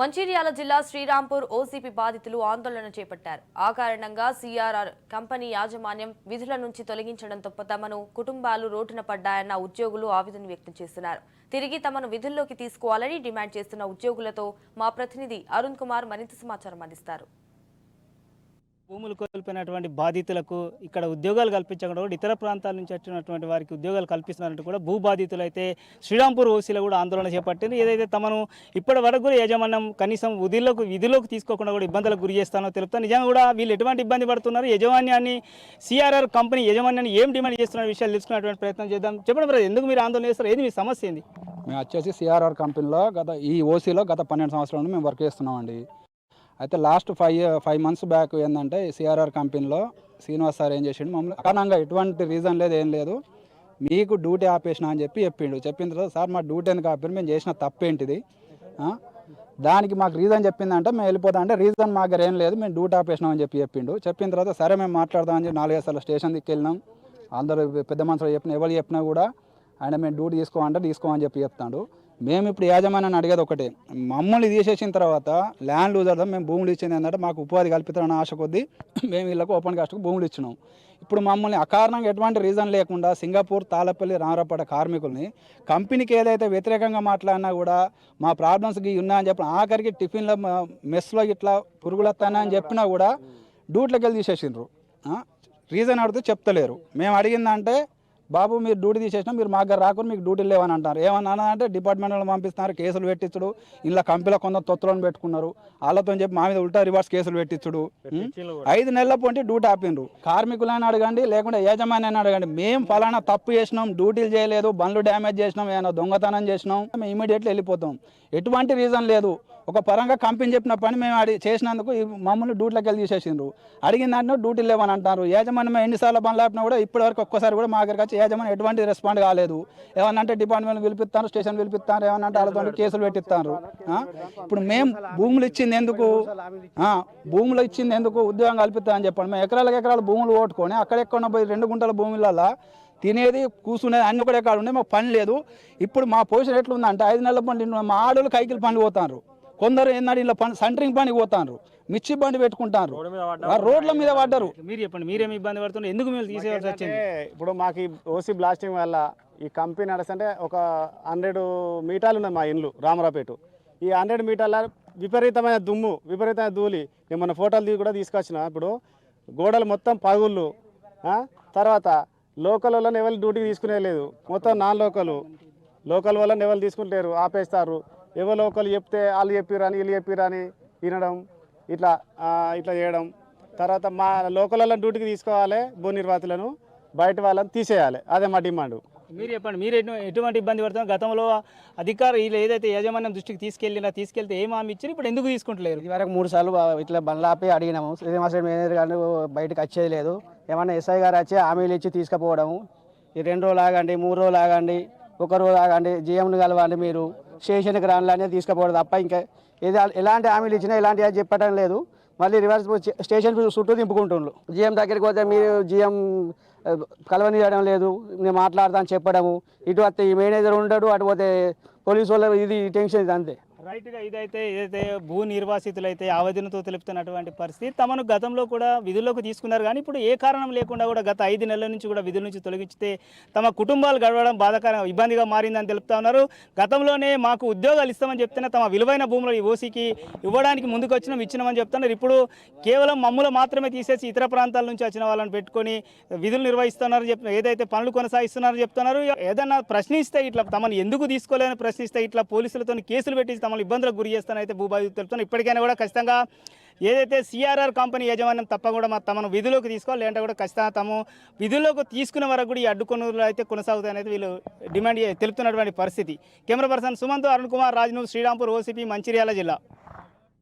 మంచిర్యాల జిల్లా శ్రీరాంపూర్ ఓసీపీ బాధితులు ఆందోళన చేపట్టారు. ఆ కారణంగా సీఆర్ఆర్ కంపెనీ యాజమాన్యం విధుల నుంచి తొలగించడంతో తమను కుటుంబాలు రోడ్డున పడ్డాయన్న ఉద్యోగులు ఆవేదన వ్యక్తం చేస్తున్నారు. తిరిగి తమను విధుల్లోకి తీసుకోవాలని డిమాండ్ చేస్తున్న ఉద్యోగులతో మా ప్రతినిధి అరుణ్ కుమార్ మరింత సమాచారం అందిస్తారు. భూములు కోల్పోయినటువంటి బాధితులకు ఇక్కడ ఉద్యోగాలు కల్పించకుండా కూడా ఇతర ప్రాంతాల నుంచి వచ్చినటువంటి వారికి ఉద్యోగాలు కల్పిస్తున్నారంటే కూడా భూ బాధితులు అయితే శ్రీరాంపూర్ ఓసీలో కూడా ఆందోళన చేపట్టింది. ఏదైతే తమను ఇప్పటి వరకు కూడా యజమాన్యం కనీసం విధుల్లోకి విధిలోకి తీసుకోకుండా కూడా ఇబ్బందులకు గురి చేస్తానో తెలుపుతా నిజంగా కూడా వీళ్ళు ఎటువంటి ఇబ్బంది పడుతున్నారు? యజమాన్యాన్ని సిఆర్ఆర్ కంపెనీ యజమాన్యాన్ని ఏం డిమాండ్ చేస్తున్న విషయాలు తెలుసుకునేటువంటి ప్రయత్నం చేద్దాం. చెప్పండి బ్రదర్ ఎందుకు మీరు ఆందోళన చేస్తారు ఏది మీ సమస్య ఏంది? మేము వచ్చేసి సిఆర్ఆర్ కంపెనీలో గత ఈ ఓసీలో గత పన్నెండు సంవత్సరాల నుండి మేము వర్క్ చేస్తున్నామండి. అయితే last five five months back ఏంటంటే సిఆర్ఆర్ కంపెనీలో శ్రీనివాస్ సార్ ఏం చేసిండు మమ్మల్ని కారణంగా ఎటువంటి రీజన్ లేదు ఏం లేదు. మీకు డ్యూటీ ఆపేసిన అని చెప్పి చెప్పిండు. చెప్పిన తర్వాత సార్ మా డ్యూటీ ఎందుకు ఆపారు? మేము చేసిన తప్పేంటిది? దానికి మాకు రీజన్ చెప్పిందంటే మేము వెళ్ళిపోతాం అంటే రీజన్ మా దగ్గర ఏం లేదు మేము డ్యూటీ ఆపేసినాం అని చెప్పి చెప్పిండు. చెప్పిన తర్వాత సరే మేము మాట్లాడదామని చెప్పి నాలుగైదు సార్లు స్టేషన్ దిక్కు వెళ్ళినాం అందరూ పెద్ద మనుషులు చెప్పిన ఎవరు చెప్పినా కూడా ఆయన మేము డ్యూటీ తీసుకోమంటే తీసుకోమని చెప్పి చెప్తాడు. మేము ఇప్పుడు యాజమాన్యాన్ని అడిగేది ఒకటే. మమ్మల్ని తీసేసిన తర్వాత ల్యాండ్ లూజర్ మేము భూములు ఇచ్చింది ఏంటంటే మాకు ఉపాధి కల్పితారని ఆశ కొద్దీ మేము వీళ్ళకు ఓపెన్ కాస్ట్కి భూములు ఇచ్చినాం. ఇప్పుడు మమ్మల్ని అకారణంగా ఎటువంటి రీజన్ లేకుండా సింగపూర్ తాళపల్లి రామరపడ కార్మికుల్ని కంపెనీకి ఏదైతే వ్యతిరేకంగా మాట్లాడినా కూడా మా ప్రాబ్లమ్స్కి ఉన్నాయని చెప్పిన ఆఖరికి టిఫిన్లో మెస్లో ఇట్లా పురుగులు అని చెప్పినా కూడా డ్యూట్లోకి వెళ్ళి తీసేసిండ్రు రీజన్ అడిగితే చెప్తలేరు. మేము అడిగిందంటే బాబు మీరు డ్యూటీ తీసేసినా మీరు మా దగ్గర రాకుండా మీకు డ్యూటీ లేవని అంటారు ఏమన్నా అంటే డిపార్ట్మెంట్ వాళ్ళు పంపిస్తున్నారు కేసులు పెట్టించుడు ఇలా కంపెనీలో కొంత తొత్తులను పెట్టుకున్నారు. వాళ్ళతో చెప్పి మా మీద ఉల్టా రివర్స్ కేసులు పెట్టించుడు? ఐదు నెలల పొంటి డ్యూటీ ఆపిండ్రు. కార్మికులని అడగండి లేకుంటే యాజమాన్యాన్ని అడగండి. మేము ఫలానా తప్పు చేసినాం డ్యూటీలు చేయలేదు బండ్లు డ్యామేజ్ చేసినాం ఏమైనా దొంగతనం చేసినాం. మేము ఇమీడియట్లీ వెళ్ళిపోతాం. ఎటువంటి రీజన్ లేదు. ఒక పరంగా కంపెనీ చెప్పిన పని మేము అడి చేసినందుకు మమ్మల్ని డ్యూటీలోకి వెళ్ళి తీసేసిండ్రు. అడిగిన దాంట్లో డ్యూటీ లేవని అంటారు. యాజమాన్యం ఎన్నిసార్లు బండ్లు ఆపినా కూడా ఇప్పటివరకు ఒక్కసారి కూడా మా దగ్గరికి వచ్చి యాజమాన్యం ఎటువంటి రెస్పాండ్ కాలేదు. ఏమన్నా అంటే డిపార్ట్మెంట్ పిలిపిస్తారు స్టేషన్ పిలిపిస్తారు ఏమన్నా అంటే వాళ్ళతో కేసులు పెట్టిస్తారు. ఇప్పుడు మేము భూములు ఇచ్చింది ఎందుకు? భూములు ఇచ్చింది ఎందుకు? ఉద్యోగం కల్పిస్తా అని చెప్పండి. మేము ఎకరాలకు ఎకరాలు భూములు ఓట్టుకొని అక్కడెక్కడ పోయి రెండు గుంటల భూములలో తినేది కూర్చునేది అన్ని కూడా ఎక్కడ ఉన్నాయి మాకు పని లేదు. ఇప్పుడు మా పొజిషన్ ఎట్లుందంటే ఐదు నెలల పని మా ఆడోళ్ళు కైకిలు పని పోతారు. కొందరు ఏంటంటే ఇలా పని సెంటరింగ్ పని పోతారు మిర్చి బండి పెట్టుకుంటారు రోడ్ల మీద పడ్డారు. మీరు చెప్పండి మీరేమి ఇబ్బంది పడుతున్నారు ఎందుకు మీరు తీసేయాల్సి వచ్చింది? ఇప్పుడు మాకు ఈ ఓసీ బ్లాస్టింగ్ వల్ల ఈ కంపెనీ నడుస్తుంటే ఒక హండ్రెడ్ మీటర్లు ఉన్నాయి మా ఇండ్లు రామరాపేట ఈ హండ్రెడ్ మీటర్ల విపరీతమైన దుమ్ము విపరీతమైన ధూళి. నేను మన ఫోటోలు తీ కూడా తీసుకొచ్చిన ఇప్పుడు గోడలు మొత్తం పగుళ్ళు? తర్వాత లోకల్ వాళ్ళని ఎవరు డ్యూటీకి తీసుకునే లేదు. మొత్తం నాన్ లోకల్. లోకల్ వాళ్ళని ఎవరు తీసుకుంటారు ఆపేస్తారు. ఎవరు లోకల్ చెప్తే వాళ్ళు చెప్పిరని వీళ్ళు చెప్పిరని వినడం ఇట్లా ఆ, ఇట్లా చేయడం. తర్వాత మా లోకల్ వాళ్ళని డ్యూటీకి తీసుకోవాలి భూ నిర్వాతులను బయట వాళ్ళని తీసేయాలి. అదే మా డిమాండ్. మీరు చెప్పండి మీరు ఎటు- ఎటువంటి ఇబ్బంది పడుతున్నారు? గతంలో అధికారులు వీళ్ళు ఏదైతే యాజమాన్యం దృష్టికి తీసుకెళ్ళినా తీసుకెళ్తే ఏం హామీ ఇచ్చారు ఇప్పుడు ఎందుకు తీసుకుంటలేరు? ఇదివరకు మూడు సార్లు ఇట్లా బండ్లాపి అడిగినాము. శ్రీనివాస మేనేజర్ గారు బయటకు వచ్చేది లేదు. ఏమన్నా ఎస్ఐ గారు వచ్చి హామీలు ఇచ్చి తీసుకుపోవడము. ఈ రెండు రోజులు ఆగండి మూడు రోజులు ఆగండి. ఒకరు రోజు ఆగండి జీఎంను కలవండి మీరు. స్టేషన్కి రాని అనేది తీసుకుపోవడం తప్ప ఇంకా ఏది ఎలాంటి హామీలు ఇచ్చినా ఇలాంటి చెప్పడం లేదు. మళ్ళీ రివర్స్ స్టేషన్ చుట్టూ దింపుకుంటుండ్రు జీఎం దగ్గరికి పోతే మీరు జీఎం కలవనియడం లేదు. నేను మాట్లాడతాను చెప్పడము. ఇటు వస్తే ఈ మేనేజర్ ఉండడు అటు పోతే పోలీసు వాళ్ళు ఇది టెన్షన్ ఇది అంతే. రైట్గా ఇదైతే ఏదైతే భూ నిర్వాసితులు అయితే ఆవేదనతో తెలుపుతున్నటువంటి పరిస్థితి తమను గతంలో కూడా విధుల్లోకి తీసుకున్నారు. కానీ ఇప్పుడు ఏ కారణం లేకుండా కూడా గత ఐదు నెలల నుంచి కూడా విధుల నుంచి తొలగించితే తమ కుటుంబాలు గడవడం బాధాకరంగా ఇబ్బందిగా మారిందని తెలుపుతా ఉన్నారు. గతంలోనే మాకు ఉద్యోగాలు ఇస్తామని చెప్తున్నా తమ విలువైన భూములు ఈ ఓసీకి ఇవ్వడానికి ముందుకు వచ్చినాం ఇచ్చినామని చెప్తున్నారు. ఇప్పుడు కేవలం మమ్ములు మాత్రమే తీసేసి ఇతర ప్రాంతాల నుంచి వచ్చిన వాళ్ళని పెట్టుకొని విధులు నిర్వహిస్తున్నారు చెప్ ఏదైతే పనులు కొనసాగిస్తున్నారో చెప్తున్నారు. ఏదన్నా ప్రశ్నిస్తే ఇట్లా తమను ఎందుకు తీసుకోలేదని ప్రశ్నిస్తే ఇట్లా పోలీసులతో కేసులు పెట్టి మమ్మల్ని ఇబ్బందులకు గురి చేస్తానైతే భూబాధితులు తెలుపుతున్నాను ఇప్పటికైనా కూడా ఖచ్చితంగా ఏదైతే సిఆర్ఆర్ కంపెనీ యాజమాన్యం కూడా మా తమను విధులోకి తీసుకోవాలి. లేదంటే కూడా ఖచ్చితంగా తాము విధుల్లోకి తీసుకునే వరకు కూడా ఈ అడ్డుకొనులు అయితే కొనసాగుతాయని వీళ్ళు డిమాండ్ తెలుపుతున్నటువంటి పరిస్థితి. Camera person Sumanth Arun Kumar Raj Srirampur OCP Mancherial జిల్లా.